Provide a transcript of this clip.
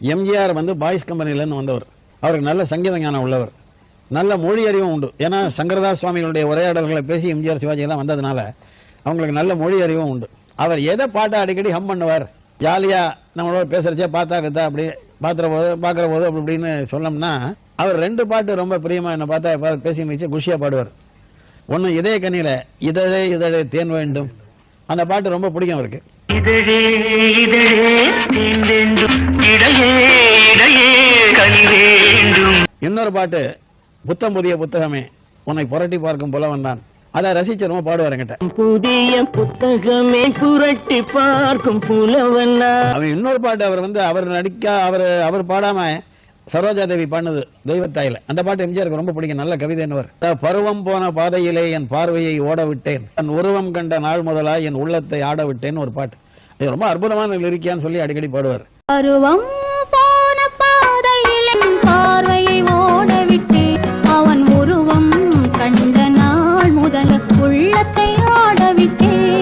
எம்ஜிஆர் வந்து பாய்ஸ் கம்பெனிலேருந்து வந்தவர். அவருக்கு நல்ல சங்கீத ஞானம் உள்ளவர். நல்ல மொழி அறிவும் உண்டு. ஏன்னா சங்கரதாஸ் சுவாமிகளுடைய உரையாடல்களை பேசி எம்ஜிஆர் சிவாஜி எல்லாம் வந்ததுனால அவங்களுக்கு நல்ல மொழி அறிவும் உண்டு. அவர் எதை பாட்டை அடிக்கடி ஹம் பண்ணுவார்? ஜாலியாக நம்மளோட பேசுகிறச்சே பார்த்தா கத்தா அப்படி பார்க்குற போது பார்க்குற போது அப்படி இப்படின்னு சொன்னோம்னா அவர் ரெண்டு பாட்டு ரொம்ப பிரியமாக என்ன பார்த்தா எப்ப பேசி வச்சு குஷியா பாடுவார். ஒன்று இதய கண்ணியில் இதழே இதழே தேன் வேண்டும். அந்த பாட்டு ரொம்ப பிடிக்கும் அவருக்கு. இதழே இதழே இன்னொரு பாட்டு புத்தம் புதிய புத்தகமே. உன்னை புரட்டி பார்க்கும் போல வந்தான் அதை ரசிச்சு ரொம்ப பாடுவார் என்கிட்ட. புதிய புத்தகமே புரட்டி பார்க்கும் புலவனா அவன் இன்னொரு பாட்டு அவர் வந்து அவர் நடிக்க அவர் அவர் பாடாம சரோஜா தேவி பாடுனது தெய்வத்தாயில. அந்த பாட்டு எம்ஜிஆருக்கு ரொம்ப பிடிக்கும். நல்ல கவிதை என்னவர். பருவம் போன பாதையிலே என் பார்வையை ஓட விட்டேன் என் உருவம் கண்ட நாள் முதலா என் உள்ளத்தை ஆட விட்டேன்னு ஒரு பாட்டு. இது ரொம்ப அற்புதமான லிரிக்கியான்னு சொல்லி அடிக்கடி பாடுவார். பருவம் me down.